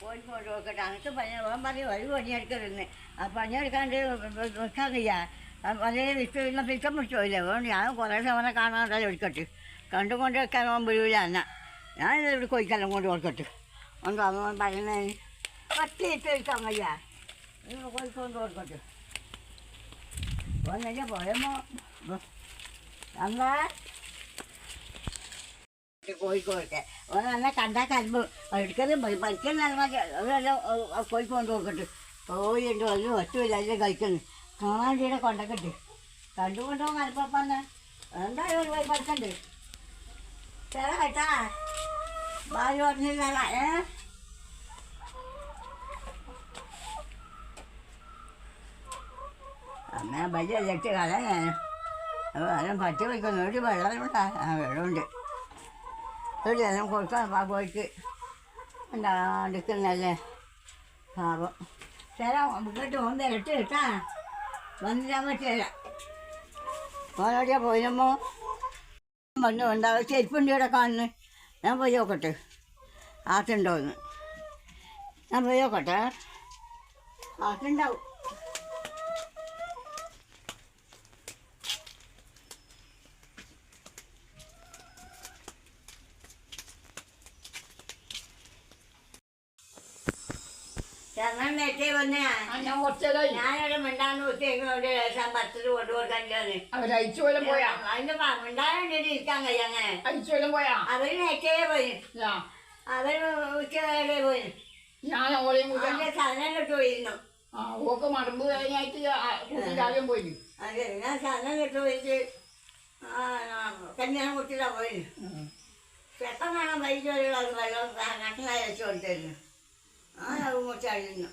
കോഴിക്കോട് നോക്കട്ടെ അങ്ങനത്തെ പണി ഓൻ പറയും ഒരു പണിയെടുക്കരുന്ന് ആ പണിയെടുക്കാണ്ട് നിൽക്കാൻ കഴിയാ വളരെ വിറ്റ് പിറ്റം വിട്ടോയില്ല അതുകൊണ്ട് ഞാൻ കുറേ സമയം കാണാണ്ടല്ലോ എടുക്കട്ടെ കണ്ടുകൊണ്ട് വെക്കാൻ ഓൻ എന്നാ. ഞാൻ ഇവിടെ കോഴിക്കെല്ലാം കൊണ്ട് കൊടുക്കട്ടെ ഒന്ന് അവൻ പറയുന്നതിന് പറ്റി ഇട്ട് എടുക്കാൻ കഴിയാ കോഴിക്കൊണ്ട് കൊടുക്കട്ടെ ഒന്നല്ല പോയമ്മോ? എന്താ? കോഴിക്കോട്ടെ ഓനെ കണ്ടാൽ കരുമ്പ് എടുക്കലും പഠിക്കുന്ന അതെല്ലാം കോഴി കൊണ്ട് കൊടുക്കട്ടെ കോഴിയുണ്ട് അതിന് ഒറ്റയില്ല അതിൽ കഴിക്കുന്നു കാണാൻ ഇവിടെ കൊണ്ടക്കട്ടെ കണ്ടുകൊണ്ടോ മലപ്പന്നെ എന്തായാലും ഒരു പോയി പഠിക്കണ്ട് ചേരാ കേട്ടാ ഭാര്യ പറഞ്ഞില്ല ഏ അമ്മ വലിയ ലക്ഷ്യ കഥ ഞാൻ വെള്ളം പറ്റി വയ്ക്കുന്നു ഒരു വെള്ളമുണ്ടാ ആ വെള്ളമുണ്ട് ഒരു ജലം കൊടുക്കാൻ ആ പോയിട്ട് ഉണ്ടാണ്ടിരിക്കുന്നല്ലേ പാപം തരാം വീട്ടിൽ ഒന്ന് ഇരട്ടി കിട്ടാ വന്നില്ല പറ്റില്ല ഓനോടിയാ പോയിരുമ്പോൾ വന്നു ഉണ്ടാവും ചെരുപ്പുണ്ട് ഇവിടെ കാണുന്നു. ഞാൻ പോയി നോക്കട്ടെ. ആട്ടുണ്ടോന്ന്. ഞാൻ പോയി നോക്കട്ടെ. ആട്ടുണ്ടാവും ചന്ദ്രൻ നേരത്തെ വന്നേ ആ, ഞാൻ കുറച്ചേരായി ഞാനൊരു മിണ്ടാന്ന് കുത്തിയെങ്കിലോട് പത്തിൽ കൊണ്ടുപോകാൻ അവരയച്ചു വല്ലം പോയാ? അതിന്റെ മിണ്ടാണ്ട് ഇരിക്കാൻ കഴിയങ്ങനെ അയച്ചു വല്ലം പോയാ? അവർ നേരത്തെ പോയി. അവർ ഉച്ച വരെ പോയി. ഞാൻ ഓളെയും അവന്റെ ചലനം കിട്ടു ആ ഓക്ക് മടമ്പ് കഴിഞ്ഞായിട്ട് കൂട്ടിരാജ്യം പോയി. അതെ ഞാൻ ചലനം കിട്ടു പോയിട്ട് കല്യാണം കുട്ടിയിലാ പോയി. പെട്ടെന്നാണ് വൈകിട്ട് ഒരു വെള്ളം കട്ടിലായി വെച്ച് ആ അത് മുറിച്ചഴിയുന്നു